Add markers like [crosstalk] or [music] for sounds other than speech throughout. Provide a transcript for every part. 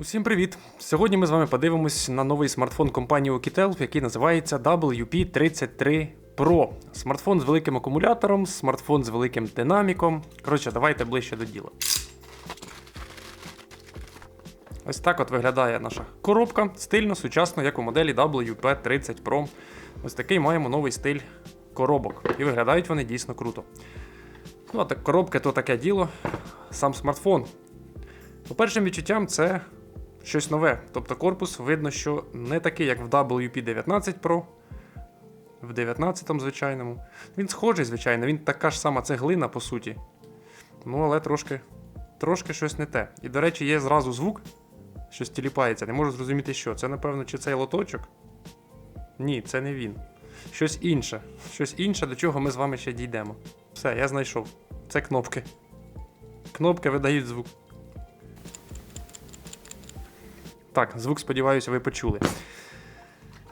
Усім привіт! Сьогодні ми з вами подивимось на новий смартфон компанії Oukitel, який називається WP33 Pro. Смартфон з великим акумулятором, смартфон з великим динаміком. Коротше, давайте ближче до діла. Ось так от виглядає наша коробка, стильно, сучасно, як у моделі WP30 Pro. Ось такий маємо новий стиль коробок. І виглядають вони дійсно круто. Ну, а так коробки то таке діло. Сам смартфон. По першим відчуттям, це щось нове. Тобто корпус видно, що не такий, як в WP19 Pro, в 19 звичайному. Він схожий, звичайно, він така ж сама цеглина, по суті. Ну, але трошки, трошки щось не те. І, до речі, є зразу звук, щось тіліпається. Не можу зрозуміти, що. Це, напевно, чи цей лоточок? Ні, це не він. Щось інше. Щось інше, до чого ми з вами ще дійдемо. Все, я знайшов. Це кнопки. Кнопки видають звук. Так, звук, сподіваюся, ви почули.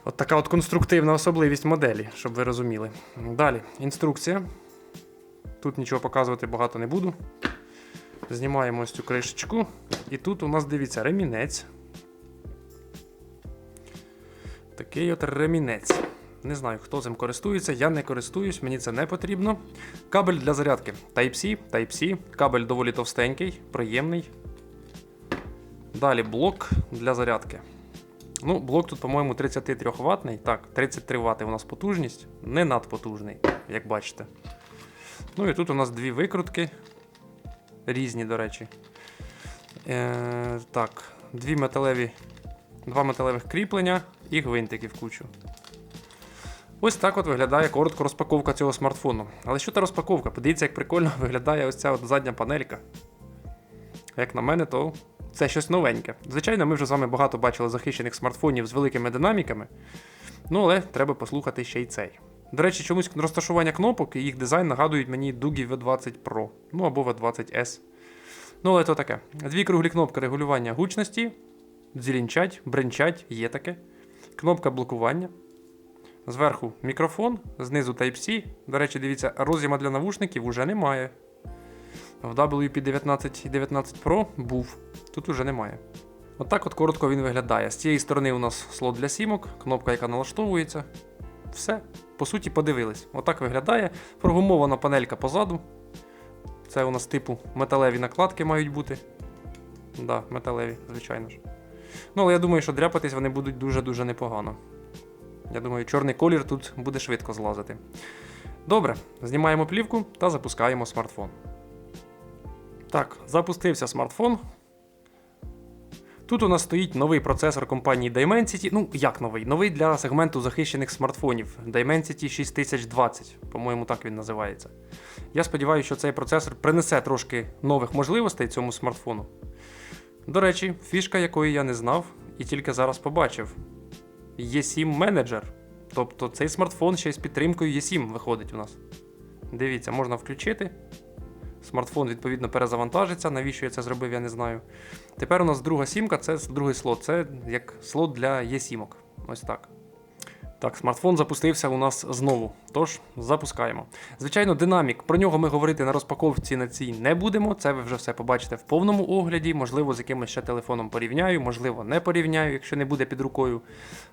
От така от конструктивна особливість моделі, щоб ви розуміли. Далі, інструкція. Тут нічого показувати багато не буду. Знімаємо ось цю кришечку. І тут у нас дивіться ремінець. Такий от ремінець. Не знаю, хто цим користується, я не користуюсь, мені це не потрібно. Кабель для зарядки Type-C, Type-C. Кабель доволі товстенький, приємний. Далі блок для зарядки. Ну, блок тут, по-моєму, 33 ватний. Так, 33 Вт у нас потужність, не надпотужний, як бачите. Ну і тут у нас дві викрутки. Різні, до речі. Е, Так, дві металеві, два металевих кріплення і гвинтики в кучу. Ось так от виглядає коротко розпаковка цього смартфону. Але що та розпаковка? Подивіться, як прикольно [laughs] виглядає ось ця от задня панелька. Як на мене, то це щось новеньке. Звичайно, ми вже з вами багато бачили захищених смартфонів з великими динаміками. Ну, але треба послухати ще й цей. До речі, чомусь розташування кнопок і їх дизайн нагадують мені Дугі V20 Pro, ну або V20S. Ну, але то таке. Дві круглі кнопки регулювання гучності, дзілінчать, бренчать, є таке. Кнопка блокування. Зверху мікрофон, знизу Type-C. До речі, дивіться, роз'єма для навушників уже немає. В WP19 і 19 Pro був, тут уже немає. Отак от, коротко він виглядає. З цієї сторони у нас слот для сімок, кнопка, яка налаштовується. Все, по суті, подивились. Отак виглядає. Прогумована панелька позаду. Це у нас типу металеві накладки мають бути. Да, металеві, звичайно ж. Ну, але я думаю, що дряпатись вони будуть дуже-дуже непогано. Я думаю, чорний колір тут буде швидко злазити. Добре, знімаємо плівку та запускаємо смартфон. Так, запустився смартфон. Тут у нас стоїть новий процесор компанії Dimensity. Ну, як новий? Новий для сегменту захищених смартфонів Dimensity 6020, по-моєму, так він називається. Я сподіваюся, що цей процесор принесе трошки нових можливостей цьому смартфону. До речі, фішка, якої я не знав і тільки зараз побачив. E7 менеджер. Тобто цей смартфон ще з підтримкою E7 виходить у нас. Дивіться, можна включити. Смартфон, відповідно, перезавантажиться. Навіщо я це зробив, я не знаю. Тепер у нас друга сімка, це другий слот. Це як слот для Є-сімок. Ось так. Так, смартфон запустився у нас знову. Тож, запускаємо. Звичайно, динамік. Про нього ми говорити на розпаковці на цій не будемо. Це ви вже все побачите в повному огляді. Можливо, з якимось ще телефоном порівняю, можливо, не порівняю, якщо не буде під рукою.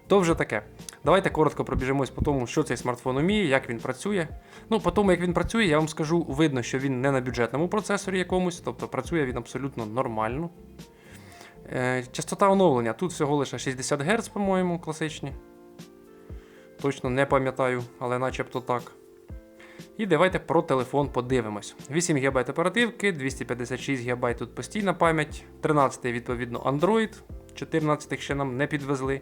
То вже таке. Давайте коротко пробіжимось по тому, що цей смартфон уміє, як він працює. Ну, по тому, як він працює, я вам скажу, видно, що він не на бюджетному процесорі якомусь, тобто працює він абсолютно нормально. Е, частота оновлення тут всього лише 60 Гц, по-моєму, класичні. Точно не пам'ятаю, але начебто так. І давайте про телефон подивимось. 8 ГБ оперативки, 256 ГБ тут постійна пам'ять, 13 відповідно Android, 14 ще нам не підвезли.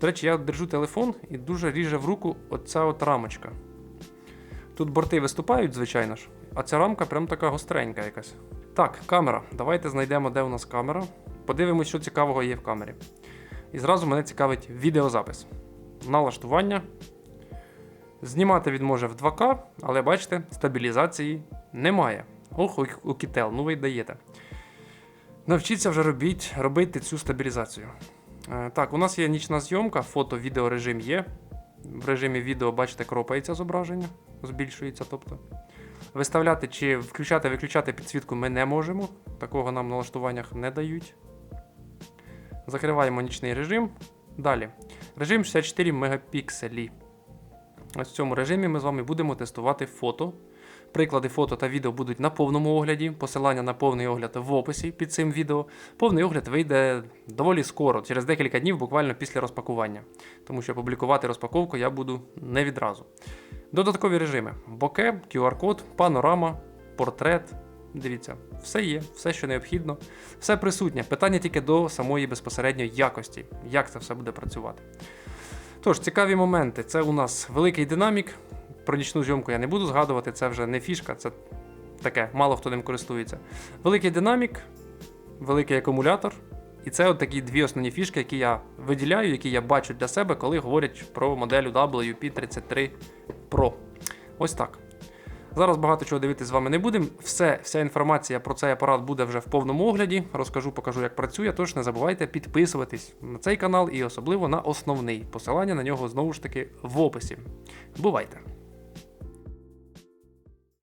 До речі, я держу телефон і дуже ріже в руку оця от рамочка. Тут борти виступають, звичайно ж, а ця рамка прям така гостренька якась. Так, камера. Давайте знайдемо, де у нас камера. Подивимось, що цікавого є в камері. І зразу мене цікавить відеозапис. Налаштування. Знімати він може в 2К, але бачите, стабілізації немає. Ох, Oukitel, ну ви й даєте. Навчіться вже робіть, робити цю стабілізацію. Е, так, у нас є нічна зйомка, фото-відео режим є. В режимі відео, бачите, кропається зображення, збільшується. тобто. Виставляти чи включати-виключати підсвітку ми не можемо. Такого нам в налаштуваннях не дають. Закриваємо нічний режим. Далі. Режим 64 мегапікселі. Ось в цьому режимі ми з вами будемо тестувати фото. Приклади фото та відео будуть на повному огляді. Посилання на повний огляд в описі під цим відео. Повний огляд вийде доволі скоро, через декілька днів, буквально після розпакування. Тому що публікувати розпаковку я буду не відразу. Додаткові режими: боке, QR-код, панорама, портрет. Дивіться, все є, все, що необхідно, все присутнє. Питання тільки до самої безпосередньої якості, як це все буде працювати. Тож, цікаві моменти. Це у нас великий динамік. Про нічну зйомку я не буду згадувати, це вже не фішка, це таке, мало хто ним користується. Великий динамік, великий акумулятор. І це от такі дві основні фішки, які я виділяю, які я бачу для себе, коли говорять про модель WP33 Pro. Ось так. Зараз багато чого дивитися з вами не будемо. Все, вся інформація про цей апарат буде вже в повному огляді. Розкажу, покажу, як працює. Тож не забувайте підписуватись на цей канал і особливо на основний. Посилання на нього знову ж таки в описі. Бувайте!